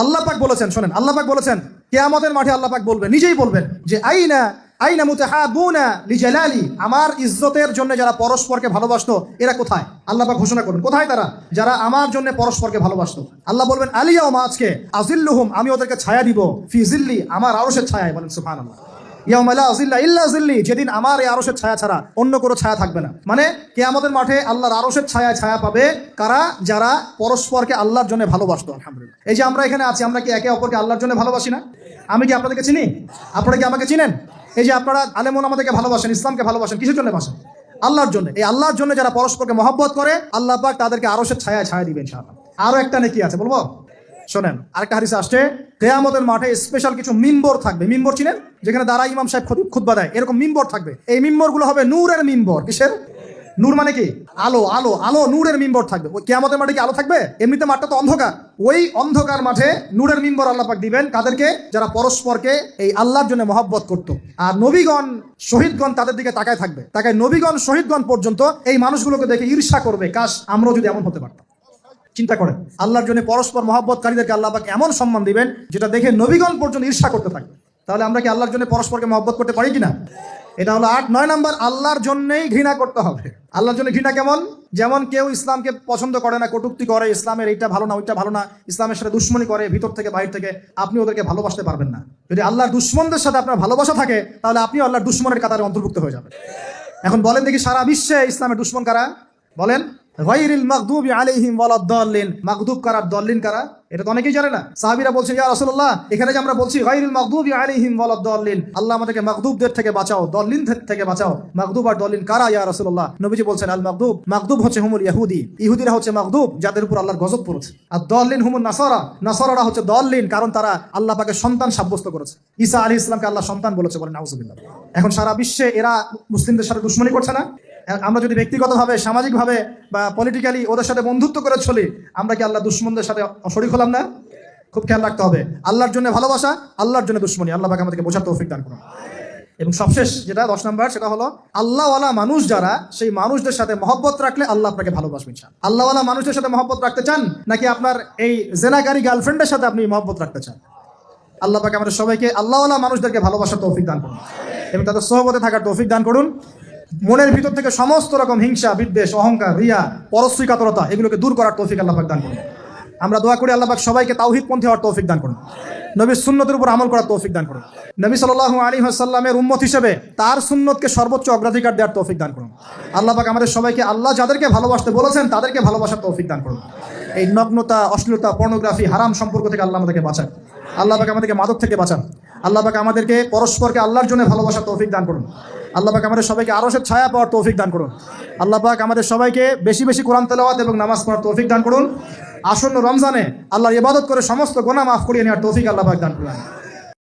আল্লাহ পাক বলেছেন, শোনেন, আল্লাহ পাক বলেছেন, কেয়ামতের মাঠে আল্লাহ পাক বলবেন, নিজেই বলবেন যে, আইনা আইনা মুতাহাবুনা লিজালালি, আমার ইজ্জতের জন্য যারা পরস্পরকে ভালোবাসতো, এরা কোথায়? আল্লাহ পাক ঘোষণা করবেন কোথায় তারা? যারা আমার জন্য পরস্পরকে ভালোবাসতো। আল্লাহ বলবেন, আলিয়া আলিয়াও আজকে, আজিল্লুহুম, আমি ওদেরকে ছায়া দিব ফিজিল্লি আমার আরশের ছায়ায়, বলেন সুবহানাল্লাহ। যেদিন আমার এই আরসের ছায়া ছাড়া অন্য কোনো ছায়া থাকবে না। মানে কে আমাদের মাঠে আল্লাহর আরসের ছায়া ছায়া পাবে কারা? যারা পরস্পরকে আল্লাহর জন্য ভালোবাসতো, আলহামদুলিল্লাহ। এই যে আমরা এখানে আছি, আমরা কি একে অপরকে আল্লাহর জন্য ভালোবাসি না? আমি কি আপনাদেরকে চিনি? আপনারা কি আমাকে চিনেন? এই যে আপনারা আলেমন আমাদেরকে ভালোবাসেন, ইসলামকে ভালোবাসেন, কিসের জন্য বাসেন আল্লাহর জন্য। এই আল্লাহর জন্য যারা পরস্পরকে মহব্বত করে, আল্লাহ পাক তাদেরকে আরসের ছায়া ছায়া দিবেন, ইনশাআল্লাহ। আরও একটা নেকি আছে, বলব? শোনেন, আরেকটা হাদিসে আসছে, কেয়ামতের মাঠে স্পেশাল কিছু মিম্বর থাকবে। মিম্বর চিনেন? যেখানে দাঁড়া ইমাম সাহেব খুদ- দেয়। এরকম মিম্বর থাকবে। এই মিম্বরগুলো হবে নূরের মিম্বর। কিসের? নূর মানে কি? আলো আলো আলো নূরের মিম্বর থাকবে। ওই কেয়ামতের মাঠে কি আলো থাকবে? এমনিতে মাঠটা তো অন্ধকার। ওই অন্ধকার মাঠে নূরের মিম্বর আল্লাহ পাক দিবেন। কাদেরকে? যারা পরস্পরকে এই আল্লাহর জন্য মহব্বত করতো। আর নবীগণ, শহীদগণ তাদের দিকে তাকায় থাকবে। তাকায় নবীগণ, শহীদগণ পর্যন্ত এই মানুষগুলোকে দেখে ঈর্ষা করবে। কাশ, আমরাও যদি এমন হতে পারতাম। চিন্তা করেন। আল্লাহর জন্য পরস্পর মহব্বতকারীদেরকে আল্লাহ পাক এমন সম্মান দিবেন, যেটা দেখে নবীগণ পর্যন্ত ঈর্ষা করতে থাকবে। তাহলে আমরা কি আল্লাহর জন্য পরস্পরকে মহব্বত করতে পারি কিনা? এটা হলো আট, নয় নাম্বার, আল্লাহর জন্যই ঘৃণা করতে হবে। আল্লাহর জন্য ঘৃণা কেমন? যেমন কেউ ইসলামকে পছন্দ করে না, কটুক্তি করে, ইসলামের এইটা ভালো না, ওইটা ভালো না, ইসলামের সাথে দুশ্মনী করে, ভিতর থেকে বাইরে থেকে, আপনি ওদেরকে ভালোবাসতে পারবেন না। যদি আল্লাহর দুশ্মনদের সাথে আপনার ভালোবাসা থাকে, তাহলে আপনি আল্লাহর দুশ্মনের কাতারে অন্তর্ভুক্ত হয়ে যাবেন। এখন বলেন দেখি সারা বিশ্বে ইসলামের দুশ্মন কারা? বলেন মাগদুব কারা কারা? এটা তো অনেকেই জানে না। সাহাবীরা বলছেন ইয়া এখানে যে আমরা বলছি আল্লাহ আমাদেরকে থেকে বাঁচাও থেকে বাঁচাও। মাগদুব আর ইয়া বলছেন হচ্ছে হুমুল হচ্ছে যাদের উপর আল্লাহর গজব পড়েছে। আর দল্লিন হুমুল নাসারা। নাসারারা হচ্ছে দল্লিন, কারণ তারা আল্লাহ পাকে সন্তান সাব্যস্ত করেছে। ঈসা আলী ইসলামকে আল্লাহ সন্তান বলেছে বলেন এখন সারা বিশ্বে এরা মুসলিমদের সাথে দুশ্মনী করছে না? আমরা যদি ব্যক্তিগতভাবে, সামাজিকভাবে বা পলিটিক্যালি ওদের সাথে বন্ধুত্ব করে চলি, আমরা কি আল্লাহ দুশ্মনদের সাথে শরিক হলাম না? খুব খেয়াল রাখতে হবে। আল্লাহর জন্য ভালোবাসা, আল্লাহর জন্য দুশ্মনী। আল্লাহ পাকে আমাদেরকে বোঝার তৌফিক দান করুন। এবং সবশেষ যেটা, দশ নম্বর, সেটা হলো, আল্লাহওয়ালা মানুষ যারা, সেই মানুষদের সাথে মহব্বত রাখলে আল্লাহ আপনাকে ভালোবাসবেন চান আল্লাহওয়ালা মানুষদের সাথে মহব্বত রাখতে চান, নাকি আপনার এই জেনাকারী গার্লফ্রেন্ডের সাথে আপনি মহব্বত রাখতে চান? আল্লাহ পাকে আমাদের সবাইকে আল্লাহওয়ালা মানুষদেরকে ভালোবাসার তৌফিক দান করুন। এবং তাদের সহবতে থাকার তৌফিক দান করুন। মনের ভিতর থেকে সমস্ত রকম হিংসা, বিদ্বেষ, অহংকার, রিয়া পরশ্রীকাতরতা এগুলোকে দূর করার তৌফিক আল্লাহ দান করুন। আমরা দোয়া করি আল্লাহ সবাইকে তাওহিদ পন্থী হওয়ার তৌফিক দান করুন। নবীর সুন্নতের উপর আমল করার তৌফিক দান করুন। নবী সাল্লাল্লাহু আলাইহি ওয়াসাল্লামের উম্মত হিসেবে তার সুন্নতকে সর্বোচ্চ অগ্রাধিকার দেওয়ার তৌফিক দান করুন। আল্লাহ পাক আমাদের সবাইকে, আল্লাহ যাদেরকে ভালোবাসতে বলেছেন, তাদেরকে ভালোবাসার তৌফিক দান করুন। এই নগ্নতা, অশ্লীলতা পর্নোগ্রাফি হারাম সম্পর্ক থেকে আল্লাহ আমাদেরকে বাঁচান। আল্লাহ পাক আমাদেরকে মাদক থেকে বাঁচান। আল্লাহ পাক আমাদেরকে পরস্পরকে আল্লাহর জন্য ভালোবাসার তৌফিক দান করুন। আল্লাহ পাক আমাদের সবাইকে আরশের ছায়া পাওয়ার তৌফিক দান করুন। আল্লাহ পাক আমাদের সবাইকে বেশি বেশি কোরআন তেলাওয়াত এবং নামাজ পড়ার তৌফিক দান করুন। আসন্ন রমজানে আল্লাহর ইবাদত করে সমস্ত গোনা মাফ করিয়ে নেওয়ার তৌফিক আল্লাহ পাক দান করুন।